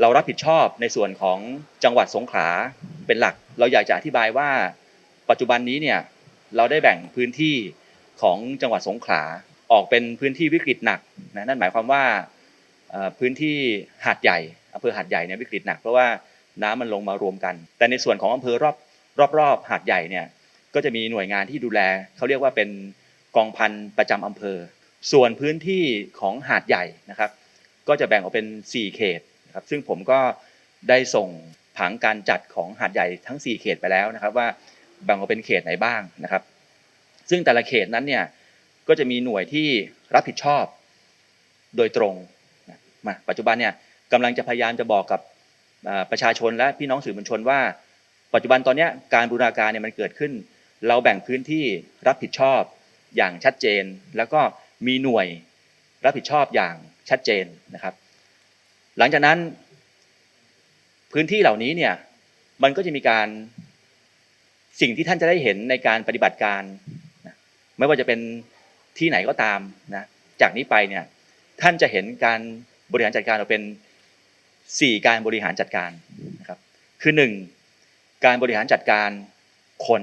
เรารับผิดชอบในส่วนของจังหวัดสงขลาเป็นหลัก เราอยากจะอธิบายว่า ปัจจุบันนี้เนี่ยเราได้แบ่งพื้นที่ของจังหวัดสงขลาออกเป็นพื้นที่วิกฤตหนักนะนั่นหมายความว่าพื้นที่หาดใหญ่อำเภอหาดใหญ่เนี่ยวิกฤตหนักเพราะว่าน้ำมันลงมารวมกัน แต่ในส่วนของอำเภอรอบรอบๆหาดใหญ่เนี่ยก็จะมีหน่วยงานที่ดูแลเขาเรียกว่าเป็นกองพันประจำอำเภอ ส่วนพื้นที่ของหาดใหญ่นะครับ ก็จะแบ่งออกเป็น 4 เขต นะครับซึ่งผมก็ได้ส่งผังการจัดของหาดใหญ่ทั้ง 4 เขตไปแล้วนะครับ ว่าแบ่งออกเป็นเขตไหนบ้างนะครับ ซึ่งแต่ละเขตนั้นเนี่ยก็จะมีหน่วยที่รับผิดชอบโดยตรงมาปัจจุบันเนี่ยกำลังจะพยายามจะบอกกับประชาชนและพี่น้องสื่อมวลชนว่า ปัจจุบันตอนนี้การบูรณาการเนี่ยมันเกิดขึ้น เราแบ่งพื้นที่รับผิดชอบอย่างชัดเจน แล้วก็มีหน่วยรับผิดชอบอย่างชัดเจนนะครับ หลังจากนั้น พื้นที่เหล่านี้เนี่ยมันก็จะมีการสิ่งที่ท่านจะได้เห็นในการปฏิบัติการนะไม่ว่าจะเป็นที่ไหนก็ตามนะจากนี้ไปเนี่ยท่านจะเห็นการบริหารจัดการเราเป็นสี่การบริหารจัดการนะครับคือหนึ่งการบริหารจัดการคน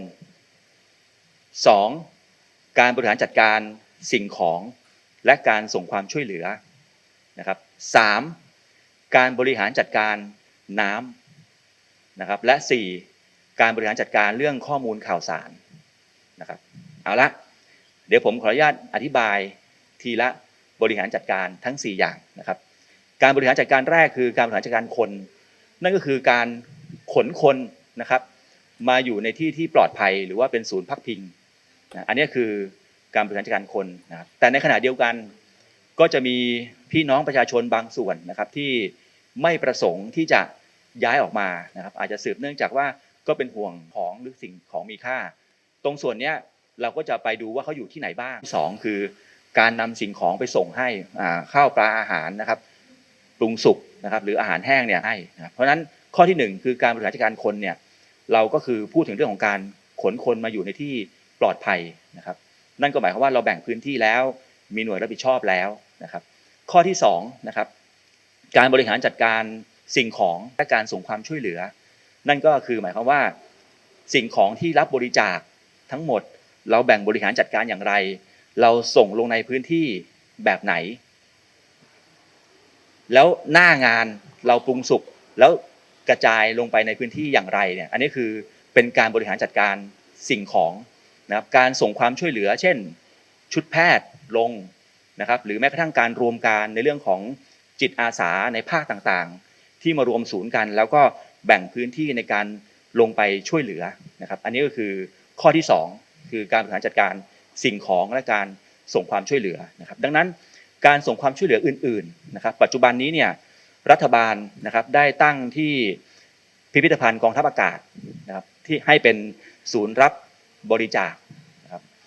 สองการบริหารจัดการสิ่งของและการส่งความช่วยเหลือนะครับสาม การบริหารจัดการน้ำนะครับ และสี่การบริหารจัดการเรื่องข้อมูลข่าวสารนะครับเอาละเดี๋ยวผมขออนุญาตอธิบายทีละบริหารจัดการทั้ง 4 อย่างนะครับ การบริหารจัดการแรกคือการบริหารจัดการคน นั่นก็คือการขนคนนะครับ มาอยู่ในที่ที่ปลอดภัยหรือว่าเป็นศูนย์พักพิงนะอันนี้คือการบริหารจัดการคนนะครับแต่ในขณะเดียวกัน ก็จะมีพี่น้องประชาชนบางส่วนนะครับที่ไม่ประสงค์ที่จะย้ายออกมานะครับ อาจจะสืบเนื่องจากว่าก็เป็นห่วงของหรือสิ่งของมีค่า ตรงส่วนเนี้ยเราก็จะไปดูว่าเขาอยู่ที่ไหนบ้างสองคือการนำสิ่งของไปส่งให้ข้าวปลาอาหารนะครับปรุงสุกนะครับหรืออาหารแห้งเนี่ยให้นะเพราะฉะนั้นข้อที่หนึ่งคือการบริหารจัดการคนเนี่ยเราก็คือพูดถึงเรื่องของการขนคนมาอยู่ในที่ปลอดภัยนะครับ นั่นก็หมายความว่าเราแบ่งพื้นที่แล้ว มีหน่วยรับผิดชอบแล้วนะครับ ข้อที่2นะครับการบริหารจัดการสิ่งของและการส่งความช่วยเหลือ นั่นก็คือหมายความว่า สิ่งของที่รับบริจาคทั้งหมด เราแบ่งบริหารจัดการอย่างไร เราส่งลงในพื้นที่แบบไหน แล้วหน้างานเราปรุงสุกแล้วกระจายลงไปในพื้นที่อย่างไรเนี่ยอันนี้คือเป็นการบริหารจัดการสิ่งของนะครับการส่งความช่วยเหลือ เช่น ชุดแพทย์ ลงนะครับหรือแม้กระทั่งการรวมการในเรื่องของจิตอาสาในภาคต่างๆ ที่มารวมศูนย์กัน แล้วก็แบ่งพื้นที่ในการลงไปช่วยเหลือนะครับ อันนี้ก็คือข้อที่ 2 คือการบริหารจัดการสิ่งของและการส่งความช่วยเหลือนะครับ ดังนั้นการส่งความช่วยเหลืออื่นๆนะครับ ปัจจุบันนี้เนี่ยรัฐบาลนะครับได้ตั้งที่พิพิธภัณฑ์กองทัพอากาศนะครับที่ให้เป็นศูนย์รับบริจาค